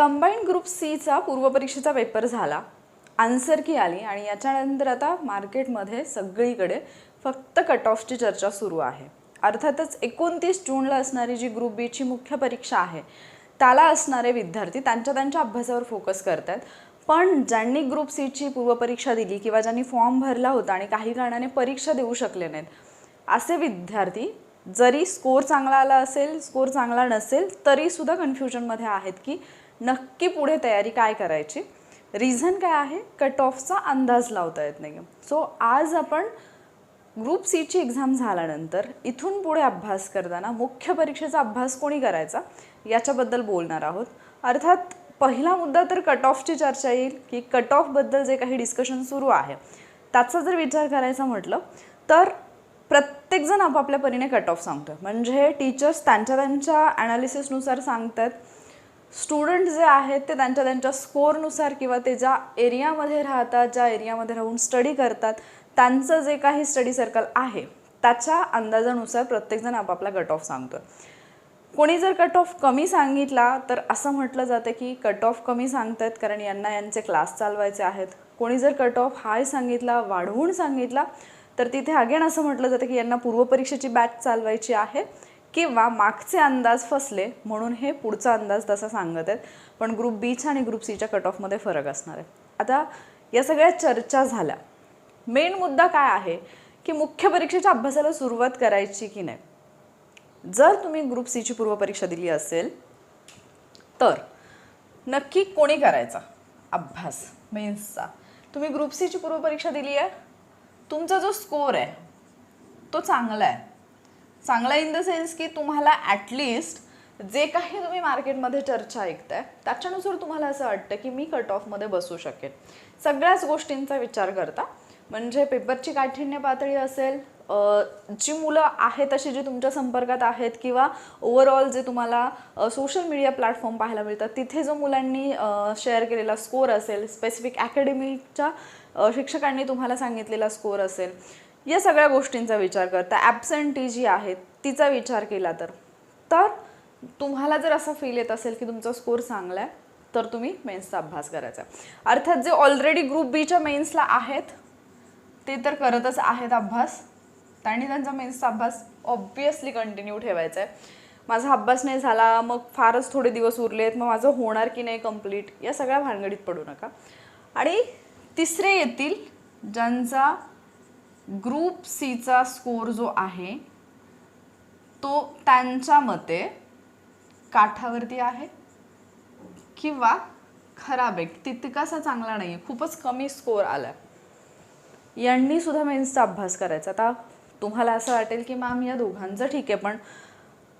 Combined group सीचा पूर्वपरीक्षेचा paper झाला. Answer की आली आणि याच्यानंतर आता मार्केटमध्ये सगळीकडे फक्त कट ऑफची चर्चा सुरू आहे. अर्थातच एकोणतीस जूनला असणारी जी ग्रुप बीची मुख्य परीक्षा आहे त्याला असणारे विद्यार्थी त्यांच्या त्यांच्या अभ्यासावर फोकस करतात पण ज्यांनी ग्रुप सीची पूर्वपरीक्षा दिली किंवा ज्यांनी फॉर्म भरला होता आणि काही कारणाने परीक्षा देऊ शकले नाहीत असे विद्यार्थी जरी स्कोर चांगला आला असेल स्कोर चांगला नसेल तरीसुद्धा कन्फ्युजनमध्ये आहेत की नक्की पुढे तयारी काय करायची? रिझन काय आहे? कट ऑफचा अंदाज लावता येत नाही सो आज आपण ग्रुप सीची एक्झाम झाल्यानंतर इथून पुढे अभ्यास करताना मुख्य परीक्षेचा अभ्यास कोणी करायचा? याच्याबद्दल बोलणार आहोत. अर्थात पहिला मुद्दा तर कट ऑफची चर्चा येईल की कट ऑफबद्दल जे काही डिस्कशन सुरू आहे त्याचा जर विचार करायचा म्हटलं तर प्रत्येकजण आपापल्या परीने कट ऑफ सांगतो म्हणजे टीचर्स त्यांच्या त्यांच्या ॲनालिसिसनुसार सांगतात स्टुडंट जे आहेत ते त्यांच्या त्यांच्या स्कोअरनुसार किंवा ते ज्या एरियामध्ये राहतात ज्या एरियामध्ये राहून स्टडी करतात त्यांचं जे काही स्टडी सर्कल आहे त्याच्या अंदाजानुसार प्रत्येकजण आपापला कट ऑफ सांगतो. कोणी जर कट ऑफ कमी सांगितला तर असं म्हटलं जातं की कट ऑफ कमी सांगतायत कारण यांना यांचे क्लास चालवायचे आहेत. कोणी जर कट ऑफ हाय सांगितला वाढवून सांगितला तर तिथे अगेन असं म्हटलं जातं की यांना पूर्वपरीक्षेची बॅच चालवायची आहे. किंवा मागचे अंदाज फसले म्हणून हे पुढचा अंदाज तसा सांगत आहेत. पण ग्रुप बीच्या आणि ग्रुप सीच्या कट ऑफमध्ये फरक असणार आहे. आता या सगळ्या चर्चा झाल्या. मेन मुद्दा काय आहे? की मुख्य परीक्षेच्या अभ्यासाला सुरुवात करायची की नाही? जर तुम्ही ग्रुप सीची पूर्वपरीक्षा दिली असेल तर नक्की कोणी करायचा अभ्यास? मेन्सचा तुम्ही ग्रुप सीची पूर्वपरीक्षा दिली आहे. तुमचा जो स्कोर आहे तो चांगला आहे. चांगला इन द सेन्स की तुम्हाला ॲटलिस्ट जे काही तुम्ही मार्केटमध्ये चर्चा ऐकताय त्याच्यानुसार तुम्हाला असं वाटतं की मी कट ऑफमध्ये बसू शकेन. सगळ्याच गोष्टींचा विचार करता. म्हणजे पेपरची काठिण्य पातळी असेल जी मुलं आहेत अशी जी तुमच्या संपर्कात आहेत किंवा ओव्हरऑल जे तुम्हाला सोशल मीडिया प्लॅटफॉर्म पाहायला मिळतात तिथे जो मुलांनी शेअर केलेला स्कोर असेल स्पेसिफिक अकॅडमीच्या शिक्षकांनी तुम्हाला सांगितलेला स्कोअर असेल या सगळ्या गोष्टींचा विचार करता. ॲबसेंटी जी आहे तिचा विचार केला तर. तर तुम्हाला जर असं फील येत असेल की तुमचा स्कोर चांगला आहे तर तुम्ही मेन्सचा अभ्यास करायचा. अर्थात जे ऑलरेडी ग्रुप बीच्या मेन्सला आहेत ते तर करतच आहेत अभ्यास. त्यांनी त्यांचा मेन्सचा अभ्यास ऑब्वियसली कंटिन्यू ठेवायचा आहे माझा अभ्यास नाही झाला मग फारच थोडे दिवस उरले आहेत मग माझं होणार की नाही कंप्लीट या सगळ्या भानगडीत पडू नका. आणि तिसरे येतील ज्यांचा ग्रुप सीचा स्कोर जो आहे तो त्यांच्या मते काठावरती आहे किंवा खराब आहे. तितकासा चांगला नाही आहे खूपच कमी स्कोर आला यांनी सुद्धा मेन्सचा अभ्यास करायचा. आता तुम्हाला असं वाटेल की मॅम या दोघांचं ठीक आहे पण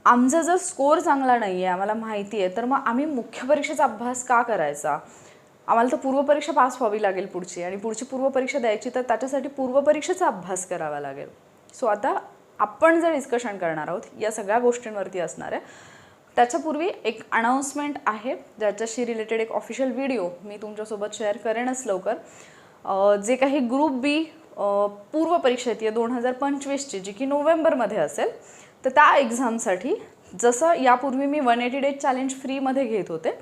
आमचा जर स्कोर चांगला नाही आहे आम्हाला माहिती आहे तर मग आम्ही मुख्य परीक्षेचा अभ्यास का करायचा? आम्हाला तर पूर्वपरीक्षा पास व्हावी लागेल पुढची आणि पुढची पूर्वपरीक्षा द्यायची तर त्याच्यासाठी पूर्वपरीक्षेचा अभ्यास करावा लागेल. सो आता आपण जे डिस्कशन करणार आहोत या सगळ्या गोष्टींवरती असणार आहे. त्याच्यापूर्वी एक अनाऊन्समेंट आहे ज्याच्याशी रिलेटेड एक ऑफिशियल व्हिडिओ मी तुमच्यासोबत शेअर करेनच लवकर. जे काही ग्रुप बी पूर्व परीक्षा येते दोन हजार पंचवीसची जी की नोव्हेंबरमध्ये असेल तर त्या एक्झामसाठी जसं यापूर्वी मी वन एटी डेज चॅलेंज फ्रीमध्ये घेत होते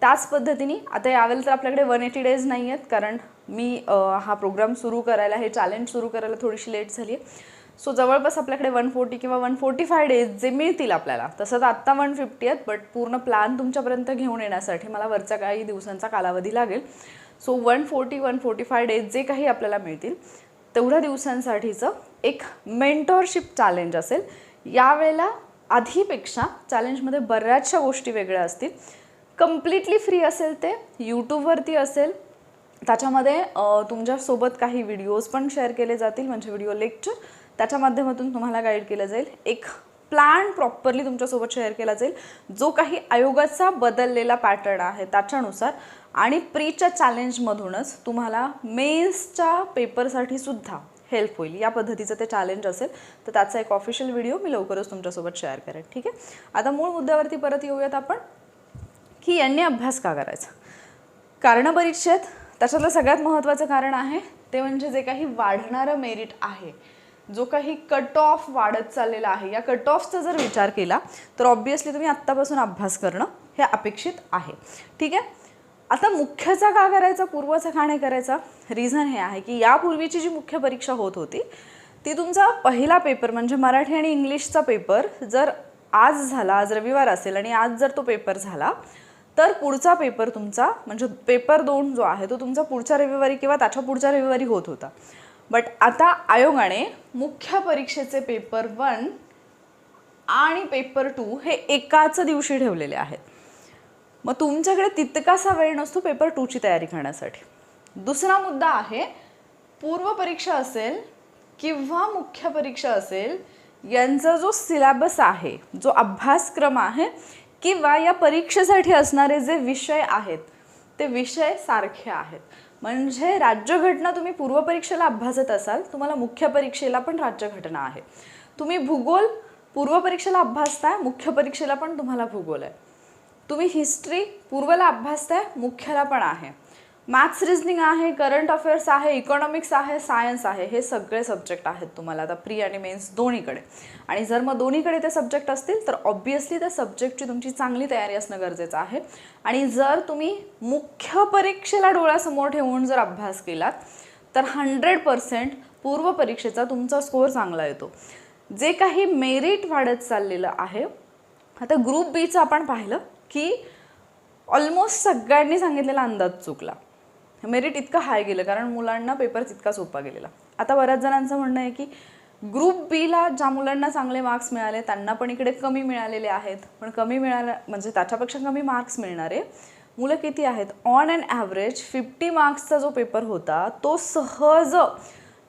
त्याच पद्धतीने आता यावेळेला तर आपल्याकडे वन एटी डेज नाही आहेत कारण मी हा प्रोग्राम सुरू करायला हे चॅलेंज सुरू करायला थोडीशी लेट झाली आहे सो जवळपास आपल्याकडे वन फोर्टी किंवा वन फोर्टी फाय डेज जे मिळतील आपल्याला तसं तर आत्ता वन फिफ्टी आहेत बट पूर्ण प्लॅन तुमच्यापर्यंत घेऊन येण्यासाठी मला वरचा काही दिवसांचा कालावधी लागेल. So one forty one forty five days जे काही आपल्याला मिळतील तेवढ्या दिवसांसाठीचं एक मेंटॉरशिप चॅलेंज असेल. यावेळेला आधीपेक्षा चॅलेंजमध्ये बऱ्याचशा गोष्टी वेगळ्या असतील. कम्प्लिटली फ्री असेल ते यूट्यूबवरती असेल. त्याच्यामध्ये तुमच्यासोबत काही व्हिडिओज पण शेअर केले जातील म्हणजे व्हिडिओ लेक्चर त्याच्या माध्यमातून तुम्हाला गाईड केलं जाईल. एक प्लॅन प्रॉपरली तुमच्यासोबत शेअर केला जाईल. जो काही आयोगाचा बदललेला पॅटर्न आहे त्याच्यानुसार. आणि प्रीच्या चॅलेंजमधूनच तुम्हाला मेन्सच्या पेपरसाठी सुद्धा हेल्प होईल. या पद्धतीचं ते चॅलेंज असेल तर त्याचा एक ऑफिशियल व्हिडिओ मी लवकरच तुमच्यासोबत शेअर करेन. ठीक आहे? आता मूळ मुद्द्यावरती परत येऊयात आपण. की यांनी अभ्यास का करायचा? कारण परीक्षेत त्याच्यातलं सगळ्यात महत्त्वाचं कारण आहे ते म्हणजे जे काही वाढणारं मेरिट आहे जो काही कट ऑफ वाढत चाललेला आहे या कट ऑफचा जर विचार केला तर ऑब्वियसली तुम्ही आत्तापासून अभ्यास करणं हे अपेक्षित आहे. ठीक आहे? आता मुख्यचा का करायचा पूर्वचा का नाही करायचा? रिझन हे आहे की यापूर्वीची जी मुख्य परीक्षा होत होती ती तुमचा पहिला पेपर म्हणजे मराठी आणि इंग्लिशचा पेपर जर आज झाला आज रविवार असेल आणि आज जर तो पेपर झाला तर पुढचा पेपर तुमचा म्हणजे पेपर दोन जो आहे तो तुमचा पुढच्या रविवारी किंवा त्याच्या पुढच्या रविवारी होत होता. बट आता आयोगाने मुख्य परीक्षेचे पेपर वन आणि पेपर टू हे एकाच दिवशी ठेवलेले आहेत. मग तुमच्याकडे तितकासा वेळ नसतो पेपर टूची तयारी करण्यासाठी. दुसरा मुद्दा आहे पूर्व परीक्षा असेल किंवा मुख्य परीक्षा असेल यांचा जो सिलेबस आहे जो अभ्यासक्रम आहे किंवा या परीक्षेसाठी असणारे जे विषय आहेत ते विषय सारखे आहेत. म्हणजे राज्यघटना तुम्ही पूर्व परीक्षेला अभ्यासत असाल तुम्हाला मुख्य परीक्षेला पण राज्यघटना आहे. तुम्ही भूगोल पूर्व परीक्षेला अभ्यासताय मुख्य परीक्षेला पण तुम्हाला भूगोल आहे. तुम्ही हिस्ट्री पूर्वला अभ्यासताय मुख्याला पण आहे. मॅथ्स रिजनिंग आहे करंट अफेअर्स आहे इकॉनॉमिक्स आहे सायन्स आहे हे सगळे सब्जेक्ट आहेत तुम्हाला आता प्री आणि मेन्स दोन्हीकडे. आणि जर मग दोन्हीकडे ते सब्जेक्ट असतील तर ऑब्वियसली त्या सब्जेक्टची तुमची चांगली तयारी असणं गरजेचं आहे. आणि जर तुम्ही मुख्य परीक्षेला डोळ्यासमोर ठेवून जर अभ्यास केलात तर हंड्रेड पर्सेंट पूर्व परीक्षेचा तुमचा स्कोअर चांगला येतो. जे काही मेरिट वाढत चाललेलं आहे आता ग्रुप बीचं आपण पाहिलं की ऑलमोस्ट सगळ्यांनी सांगितलेला अंदाज चुकला. मेरिट इतकं हाय गेलं कारण मुलांना पेपर तितका सोपा गेलेला. आता बऱ्याच जणांचं म्हणणं आहे की ग्रुप बीला ज्या मुलांना चांगले मार्क्स मिळाले त्यांना पण इकडे कमी मिळालेले आहेत. पण कमी मिळाल्या म्हणजे त्याच्यापेक्षा कमी मार्क्स मिळणारे मुलं किती आहेत? ऑन अँड ॲव्हरेज फिफ्टी मार्क्सचा जो पेपर होता तो सहज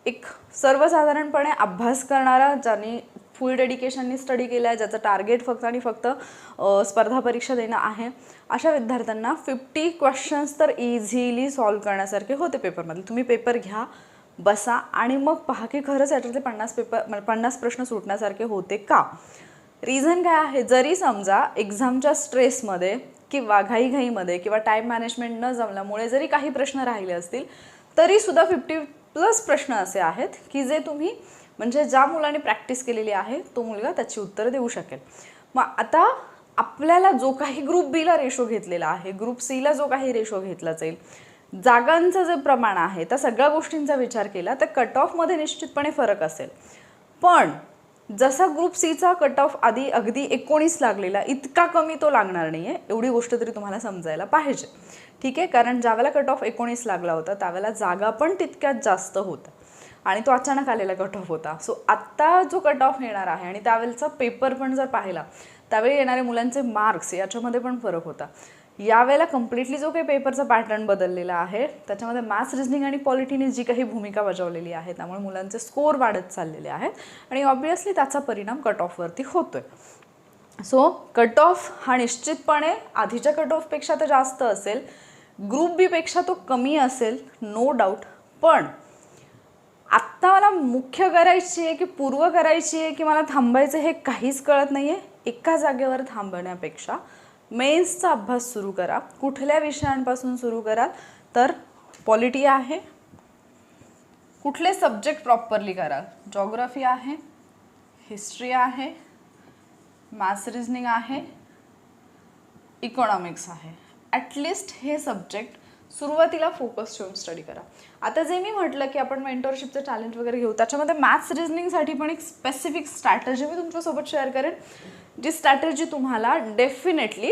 एक सर्वसाधारणपणे अभ्यास करणारा ज्यांनी फुल डेडिकेशननी स्टडी केला आहे ज्याचं टार्गेट फक्त आणि फक्त स्पर्धा परीक्षा देणं आहे. अशा विद्यार्थ्यांना फिफ्टी क्वेश्चन्स तर इझिली सॉल्व्ह करण्यासारखे होते पेपरमध्ये तुम्ही पेपर घ्या बसा आणि मग पहा की खरंच याच्यातले पन्नास पेपर म्हणजे पन्नास प्रश्न सुटण्यासारखे होते का? रिझन काय आहे? जरी समजा एक्झामच्या स्ट्रेसमध्ये किंवा घाईघाईमध्ये किंवा टाईम मॅनेजमेंट न जमल्यामुळे जरी काही प्रश्न राहिले असतील तरीसुद्धा फिफ्टी प्लस प्रश्न असे आहेत की जे तुम्ही म्हणजे ज्या मुलाने प्रॅक्टिस केलेली आहे तो मुलगा त्याची उत्तरं देऊ शकेल. मग आता आपल्याला जो काही ग्रुप बीला रेशो घेतलेला आहे ग्रुप सीला जो काही रेशो घेतला जाईल जागांचं जे प्रमाण आहे त्या सगळ्या गोष्टींचा विचार केला तर कट ऑफमध्ये निश्चितपणे फरक असेल. पण जसा ग्रुप सीचा कट ऑफ आधी अगदी एकोणीस लागलेला इतका कमी तो लागणार नाही आहे एवढी गोष्ट तरी तुम्हाला समजायला पाहिजे. ठीक आहे? कारण ज्यावेळेला कट ऑफ एकोणीस लागला होता त्यावेळेला जागा पण तितक्याच जास्त होत्या. आणि तो अचानक आलेला कट ऑफ होता. सो आत्ता जो कट ऑफ येणार आहे आणि त्यावेळेचा पेपर पण जर पाहिला त्यावेळी येणारे मुलांचे मार्क्स याच्यामध्ये पण फरक होता. यावेळेला कम्प्लिटली जो काही पेपरचा पॅटर्न बदललेला आहे त्याच्यामध्ये मॅथ्स रिजनिंग आणि पॉलिटीने जी काही भूमिका बजावलेली आहे त्यामुळे मुलांचे स्कोअर वाढत चाललेले आहेत आणि ऑब्वियसली त्याचा परिणाम कट ऑफवरती होतोय. सो कट ऑफ हा निश्चितपणे आधीच्या कट ऑफपेक्षा तर जास्त असेल ग्रुप बीपेक्षा तो कमी असेल नो डाऊट पण आत्ता मला मुख्य करायची आहे की पूर्व करायची आहे की मला थांबायचं हे काहीच कळत नाही आहे एका जागेवर थांबण्यापेक्षा मेन्सचा अभ्यास सुरू करा. कुठल्या विषयांपासून सुरू कराल? तर पॉलिटी आहे. कुठले सब्जेक्ट प्रॉपरली कराल? जॉग्राफी आहे हिस्ट्री आहे मॅथ्स रिझनिंग आहे इकॉनॉमिक्स आहे. ॲटलिस्ट हे सब्जेक्ट सुरुवातीला फोकस ठेवून स्टडी करा. आता जे मी म्हटलं की आपण मेंटरशिपचं चॅलेंज वगैरे घेऊ त्याच्यामध्ये मॅथ्स रिझनिंगसाठी पण एक स्पेसिफिक स्ट्रॅटजी मी तुमच्यासोबत शेअर करेन जी स्ट्रॅटजी तुम्हाला डेफिनेटली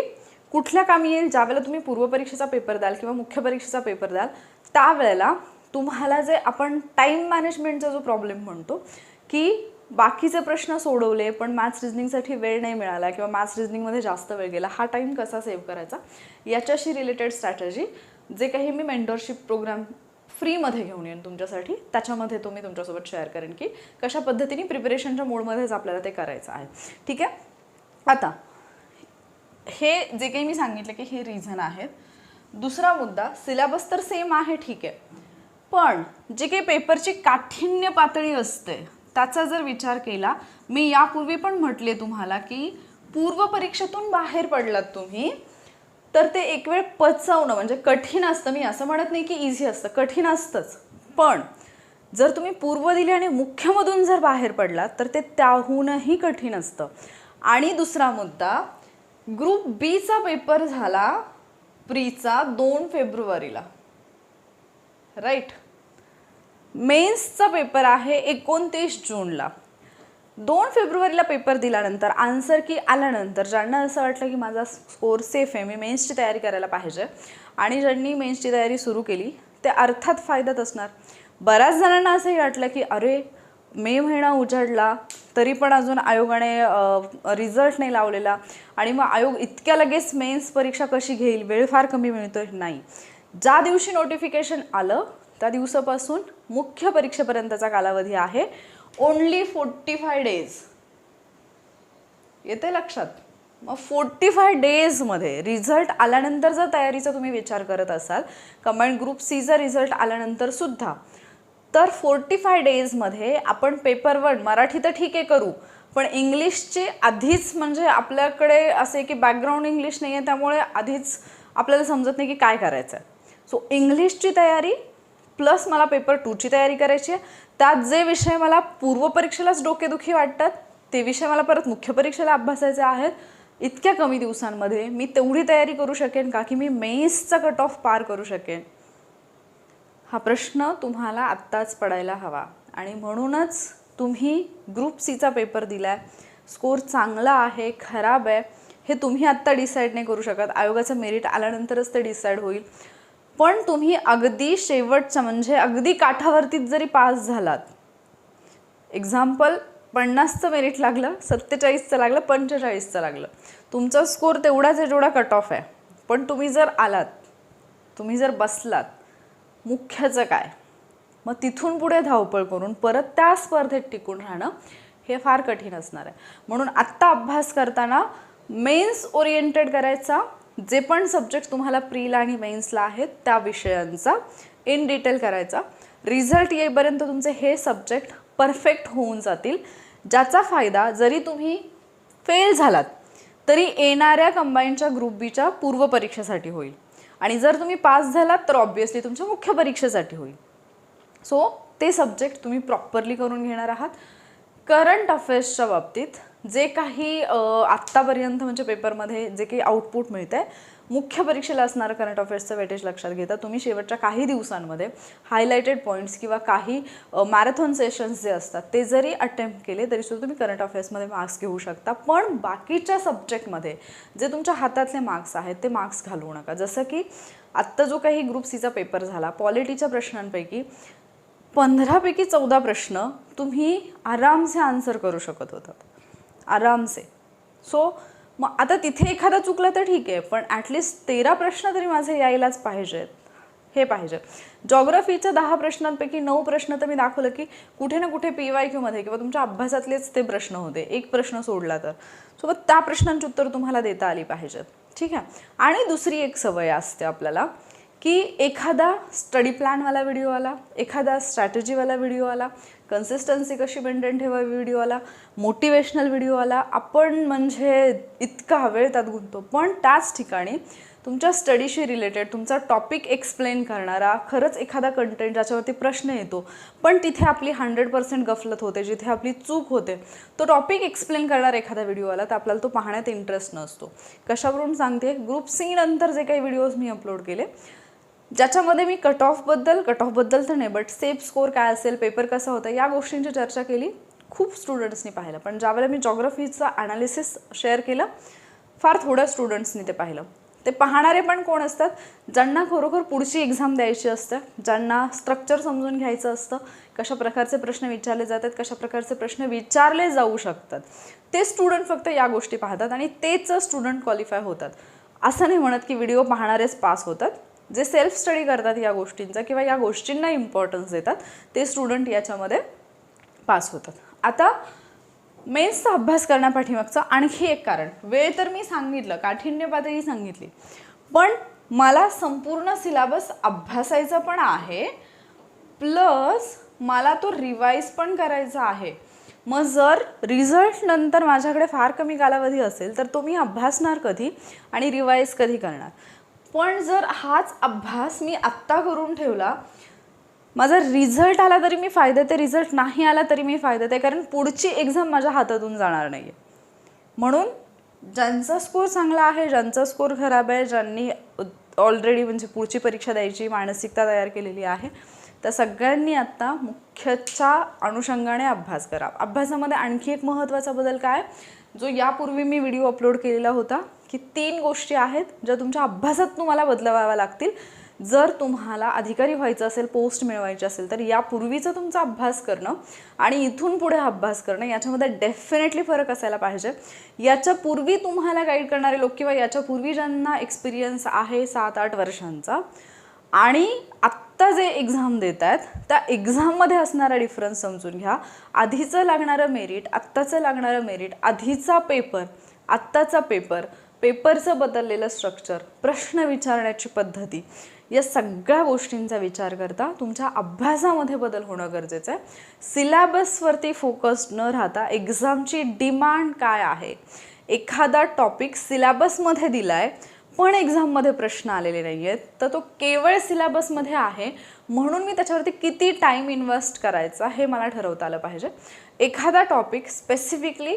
कुठल्या कामी येईल ज्यावेळेला तुम्ही पूर्वपरीक्षेचा पेपर द्याल किंवा मुख्य परीक्षेचा पेपर द्याल त्यावेळेला तुम्हाला जे आपण टाईम मॅनेजमेंटचा जो प्रॉब्लेम म्हणतो की बाकीचे प्रश्न सोडवले पण मॅथ्स रिझनिंगसाठी वेळ नाही मिळाला किंवा मॅथ्स रिझनिंगमध्ये जास्त वेळ गेला हा टाईम कसा सेव्ह करायचा? याच्याशी रिलेटेड स्ट्रॅटजी जे काही मी मेंटरशिप प्रोग्राम फ्रीमध्ये घेऊन येईन तुमच्यासाठी त्याच्यामध्ये तो मी तुमच्यासोबत शेअर करेन की कशा पद्धतीने प्रिपरेशनच्या मोडमध्येच आपल्याला ते करायचं आहे. ठीक आहे? आता हे जे काही मी सांगितलं की हे रिझन आहेत दुसरा मुद्दा सिलेबस तर सेम आहे ठीक आहे. पण जे काही पेपरची काठिण्य पातळी असते त्याचा जर विचार केला मी यापूर्वी पण म्हटले तुम्हाला की पूर्व परीक्षेतून बाहेर पडलात तुम्ही तर ते एक वेळ पचवणं म्हणजे कठीण असतं. मी असं म्हणत नाही की इझी असतं कठीण असतंच. पण जर तुम्ही पूर्व दिली आणि मुख्यमधून जर बाहेर पडलात तर ते त्याहूनही कठीण असतं. आणि दुसरा मुद्दा ग्रुप बीचा पेपर झाला प्रीचा दोन फेब्रुवारीला. राईट मेन्सचा पेपर आहे एकोणतीस जूनला. दोन फेब्रुवारीला पेपर दिल्यानंतर आन्सर की आल्यानंतर ज्यांना असं वाटलं की माझा स्कोर सेफ आहे मी मेन्सची तयारी करायला पाहिजे आणि ज्यांनी मेन्सची तयारी सुरू केली ते अर्थात फायद्यात असणार. बऱ्याच जणांना असंही वाटलं की अरे मे महिना उजाडला तरी पण अजून आयोगाने रिझल्ट नाही लावलेला आणि मग आयोग इतक्या लगेच मेन्स परीक्षा कशी घेईल वेळ फार कमी मिळतोय? नाही. ज्या दिवशी नोटिफिकेशन आलं त्या दिवसापासून मुख्य परीक्षेपर्यंतचा कालावधी आहे. ओन्ली फोर्टी फाय डेज येते लक्षात? मग फोर्टी फाय डेजमध्ये रिझल्ट आल्यानंतर जर तयारीचा तुम्ही विचार करत असाल कमांड ग्रुप सीचा रिझल्ट आल्यानंतर सुद्धा तर फोर्टी फाय डेजमध्ये आपण पेपर वन मराठी तर ठीक आहे करू पण इंग्लिशचे आधीच म्हणजे आपल्याकडे असे की बॅकग्राऊंड इंग्लिश नाही आहे त्यामुळे आधीच आपल्याला समजत नाही की काय करायचं आहे सो इंग्लिशची तयारी प्लस मला पेपर टूची तयारी करायची आहे. त्यात जे विषय मला पूर्वपरीक्षेलाच डोकेदुखी वाटतात ते विषय मला परत मुख्य परीक्षेला अभ्यासायचे आहेत. इतक्या कमी दिवसांमध्ये मी तेवढी तयारी करू शकेन का की मी मेन्सचा कट ऑफ पार करू शकेन? हा प्रश्न तुम्हाला आत्ताच पडायला हवा. आणि म्हणूनच तुम्ही ग्रुप सीचा पेपर दिला आहे स्कोर चांगला आहे खराब आहे. हे तुम्ही आत्ता डिसाईड नाही करू शकत. आयोगाचं मेरिट आल्यानंतरच ते डिसाईड होईल. पण तुम्ही अगदी शेवटच्या म्हणजे अगदी काठावरतीच जरी पास झालात एक्झाम्पल पन्नासचं मेरिट लागलं सत्तेचाळीसचं लागलं पंचेचाळीसचं लागलं. तुमचा स्कोर तेवढाच आहे जेवढा कट ऑफ आहे. पण तुम्ही जर आलात तुम्ही जर बसलात मुख्याचं काय? मग तिथून पुढे धावपळ करून परत त्या स्पर्धेत टिकून राहणं हे फार कठीण असणार आहे. म्हणून आत्ता अभ्यास करताना मेन्स ओरिएंटेड करायचा जे पण सब्जेक्ट तुम्हाला प्रीला आणि मेन्सला आहेत त्या विषयांचा इन डिटेल करायचा. रिझल्ट येईपर्यंत तुमचे हे सब्जेक्ट परफेक्ट होऊन जातील. ज्याचा फायदा जरी तुम्ही फेल झालात तरी येणाऱ्या कंबाईनच्या ग्रुप बीच्या पूर्वपरीक्षेसाठी होईल. आणि जर तुम्ही पास झालात तर ऑब्वियसली तुमच्या मुख्य परीक्षेसाठी होईल. सो ते सब्जेक्ट तुम्ही प्रॉपरली करून घेणार आहात. करंट अफेअर्सच्या बाबतीत जे काही आत्तापर्यंत म्हणजे पेपरमध्ये जे काही आउटपुट मिळतं आहे मुख्य परीक्षेला असणारं करंट अफेअर्सचं वेटेज लक्षात घेता तुम्ही शेवटच्या काही दिवसांमध्ये हायलायटेड पॉईंट्स किंवा काही मॅरेथॉन सेशन्स जे असतात ते जरी अटेम्प्ट केले तरी सुद्धा तुम्ही करंट अफेअर्समध्ये मार्क्स घेऊ शकता. पण बाकीच्या सब्जेक्टमध्ये जे तुमच्या हातातले मार्क्स आहेत ते मार्क्स घालवू नका. जसं की आत्ता जो काही ग्रुप सीचा पेपर झाला पॉलिटीच्या प्रश्नांपैकी पंधरापैकी चौदा प्रश्न तुम्ही आरामसे आन्सर करू शकत होतात. आरामसे. सो मग आता तिथे एखादा चुकला तर ठीक आहे पण ॲटलिस्ट तेरा प्रश्न तरी माझे यायलाच पाहिजेत. हे पाहिजे. जॉग्रफीच्या दहा प्रश्नांपैकी नऊ प्रश्न तर मी दाखवलं की कुठे ना कुठे पी वाय क्यूमध्ये किंवा तुमच्या अभ्यासातलेच ते प्रश्न होते. एक प्रश्न सोडला तर. सोबत त्या प्रश्नांची उत्तर तुम्हाला देता आली पाहिजेत. ठीक आहे? आणि दुसरी एक सवय असते आपल्याला की एखादा स्टडी प्लॅनवाला व्हिडिओ आला एखादा स्ट्रॅटेजीवाला व्हिडिओ आला कन्सिस्टन्सी कशी मेंटेन ठेवावी व्हिडिओला मोटिवेशनल व्हिडिओ आला आपण म्हणजे इतका वेळ त्यात गुंततो. पण त्याच ठिकाणी तुमच्या स्टडीशी रिलेटेड तुमचा टॉपिक एक्सप्लेन करणारा खरंच एखादा कंटेंट ज्याच्यावरती प्रश्न येतो पण तिथे आपली हंड्रेड पर्सेंट गफलत होते जिथे आपली चूक होते तो टॉपिक एक्सप्लेन करणारा एखादा व्हिडिओ आला तर आपल्याला तो पाहण्यात इंटरेस्ट नसतो. कशावरून सांगते? ग्रुप सी नंतर जे काही व्हिडिओज मी अपलोड केले ज्याच्यामध्ये मी कट ऑफबद्दल कट ऑफबद्दल तर नाही बट सेफ स्कोर काय असेल पेपर कसा होता या गोष्टींची चर्चा केली. खूप स्टुडंट्सनी पाहिलं पण ज्यावेळेला मी जॉग्रफीचं ॲनालिसिस शेअर केलं फार थोड्या स्टुडंट्सनी ते पाहिलं. ते पाहणारे पण कोण असतात? ज्यांना खरोखर पुढची एक्झाम द्यायची असते ज्यांना स्ट्रक्चर समजून घ्यायचं असतं कशा प्रकारचे प्रश्न विचारले जातात कशा प्रकारचे प्रश्न विचारले जाऊ शकतात. ते स्टुडंट फक्त या गोष्टी पाहतात आणि तेच स्टुडंट क्वालिफाय होतात. असं नाही म्हणत की व्हिडिओ पाहणारेच पास होतात. जे सेल्फ स्टडी करतात या गोष्टींचा किंवा या गोष्टींना इम्पॉर्टन्स देतात ते स्टुडंट याच्यामध्ये पास होतात. आता मेन्सचा अभ्यास करण्यापाठीमागचं आणखी एक कारण. वेळ तर मी सांगितलं काठिण्य पातळी सांगितली. पण मला संपूर्ण सिलेबस अभ्यासायचा पण आहे प्लस मला तो रिवाईज पण करायचा आहे. मग जर रिझल्ट नंतर माझ्याकडे फार कमी कालावधी असेल तर तो मी अभ्यासणार कधी आणि रिवाईज कधी करणार? पण जर हाच अभ्यास मी आत्ता करून ठेवला माझा रिझल्ट आला तरी मी फायद्यात आहे रिझल्ट नाही आला तरी मी फायद्यात आहे कारण पुढची एक्झाम माझ्या हातातून जाणार नाही आहे म्हणून ज्यांचा स्कोर चांगला आहे ज्यांचा स्कोर खराब आहे ज्यांनी ऑलरेडी म्हणजे पुढची परीक्षा द्यायची मानसिकता तयार केलेली आहे त्या सगळ्यांनी आत्ता मुख्यच्या अनुषंगाने अभ्यास करा अभ्यासामध्ये आणखी एक महत्त्वाचा बदल काय? जो यापूर्वी मी व्हिडिओ अपलोड केलेला होता की तीन गोष्टी आहेत ज्या तुमच्या अभ्यासात तुम्हाला बदलवाव्या लागतील. जर तुम्हाला अधिकारी व्हायचं असेल पोस्ट मिळवायची असेल तर यापूर्वीचा तुमचा अभ्यास करणं आणि इथून पुढे अभ्यास करणं याच्यामध्ये डेफिनेटली फरक असायला पाहिजे. याच्यापूर्वी तुम्हाला गाईड करणारे लोक किंवा याच्यापूर्वी ज्यांना एक्सपिरियन्स आहे सात आठ वर्षांचा आणि आत्ता जे एक्झाम देत आहेत त्या एक्झाममध्ये असणारा डिफरन्स समजून घ्या. आधीचं लागणारं मेरिट आत्ताचं लागणारं मेरिट आधीचा पेपर आत्ताचा पेपर पेपरचं बदललेलं स्ट्रक्चर प्रश्न विचारण्याची पद्धती या सगळ्या गोष्टींचा विचार करता तुमच्या अभ्यासामध्ये बदल होणं गरजेचं आहे. सिलॅबसवरती फोकस न राहता एक्झामची डिमांड काय आहे? एखादा टॉपिक सिलॅबसमध्ये दिला आहे पण एक्झाममध्ये प्रश्न आलेले नाही आहेत तर तो केवळ सिलॅबसमध्ये आहे म्हणून मी त्याच्यावरती किती टाईम इन्व्हेस्ट करायचा हे मला ठरवता आलं पाहिजे. एखादा टॉपिक स्पेसिफिकली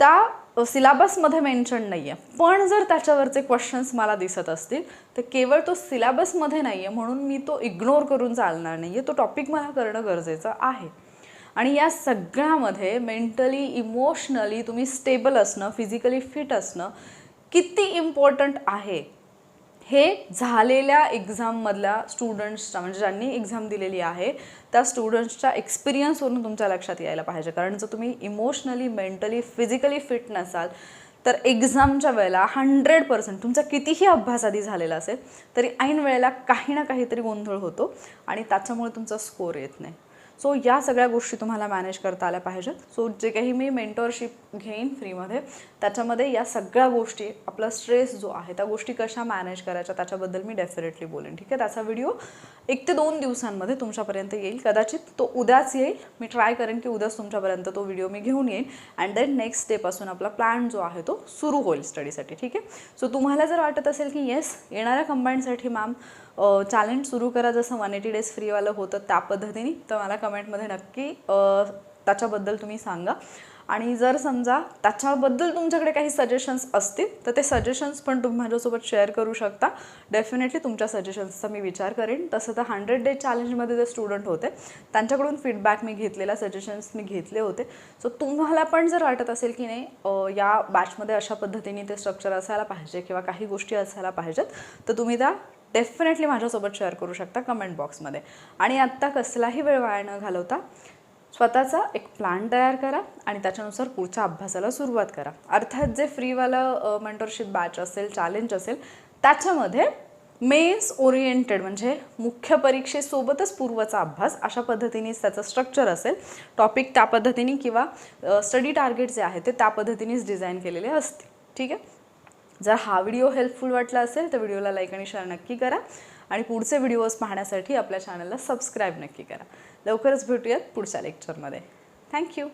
त्या सिलॅबसमध्ये मेन्शन नाही आहे पण जर त्याच्यावरचे क्वेश्चन्स मला दिसत असतील तर केवळ तो सिलॅबसमध्ये नाही आहे म्हणून मी तो इग्नोर करून चालणार नाही आहे तो टॉपिक मला करणं गरजेचं आहे. आणि या सगळ्यामध्ये मेंटली इमोशनली तुम्ही स्टेबल असणं फिजिकली फिट असणं किती इम्पॉर्टंट आहे? हे झालेल्या एक्झाममधल्या स्टुडंट्सच्या म्हणजे ज्यांनी एक्झाम दिलेली आहे त्या स्टुडंट्सच्या एक्सपिरियन्सवरून तुमच्या लक्षात यायला पाहिजे. कारण जर तुम्ही इमोशनली मेंटली फिजिकली फिट नसाल तर एक्झामच्या वेळेला हंड्रेड पर्सेंट तुमचा कितीही अभ्यास आधी झालेला असेल तरी ऐन वेळेला काही ना काहीतरी गोंधळ होतो आणि त्याच्यामुळे तुमचा स्कोर येत नाही. सो या सगळ्या गोष्टी तुम्हाला मॅनेज करता आल्या पाहिजेत. सो जे काही मी मेंटॉरशिप घेईन फ्रीमध्ये त्याच्यामध्ये या सगळ्या गोष्टी आपला स्ट्रेस जो आहे त्या गोष्टी कशा मॅनेज करायच्या त्याच्याबद्दल मी डेफिनेटली बोलेन. ठीक आहे? त्याचा व्हिडिओ एक ते दोन दिवसांमध्ये तुमच्यापर्यंत येईल. कदाचित तो उद्याच येईल. मी ट्राय करेन की उद्याच तुमच्यापर्यंत तो व्हिडिओ मी घेऊन येईन. अँड देन नेक्स्ट डेपासून आपला प्लॅन जो आहे तो सुरू होईल स्टडीसाठी ठीक आहे? सो तुम्हाला जर वाटत असेल की येस येणाऱ्या कंबाईनसाठी मॅम चॅलेंज सुरू करा जसं वन एटी डेज फ्रीवालं होतं त्या पद्धतीने. तर मला कमेंटमध्ये नक्की त्याच्याबद्दल तुम्ही सांगा. आणि जर समजा त्याच्याबद्दल तुमच्याकडे काही सजेशन्स असतील तर ते सजेशन्स पण तुम्ही माझ्यासोबत शेअर करू शकता. डेफिनेटली तुमच्या सजेशन्सचा मी विचार करेन. तसं तर हंड्रेड डे चॅलेंजमध्ये जे स्टुडंट होते त्यांच्याकडून फीडबॅक मी घेतलेला सजेशन्स मी घेतले होते. सो तुम्हाला पण जर वाटत असेल की नाही या बॅचमध्ये अशा पद्धतीने ते स्ट्रक्चर असायला पाहिजे किंवा काही गोष्टी असायला पाहिजेत तर तुम्ही त्या डेफिनेटली माझ्यासोबत शेअर करू शकता कमेंट बॉक्समध्ये आणि आत्ता कसलाही वेळ वाया न घालवता स्वतःचा एक प्लॅन तयार करा आणि त्याच्यानुसार पुढच्या अभ्यासाला सुरुवात करा. अर्थात जे फ्रीवालं मेंटरशिप बॅच असेल चॅलेंज असेल त्याच्यामध्ये मेन्स ओरिएंटेड म्हणजे मुख्य परीक्षेसोबतच पूर्वचा अभ्यास अशा पद्धतीनेच त्याचं स्ट्रक्चर असेल. टॉपिक त्या पद्धतीने किंवा स्टडी टार्गेट जे आहे ते त्या पद्धतीनेच डिझाईन केलेले असतील. ठीक आहे? जर हा व्हिडिओ हेल्पफुल वाटला असेल तर व्हिडिओला लाईक आणि शेअर नक्की करा. आणि पुढचे व्हिडिओज पाहण्यासाठी आपल्या चॅनलला सबस्क्राईब नक्की करा. लवकरच भेटूयात पुढच्या लेक्चरमध्ये थँक्यू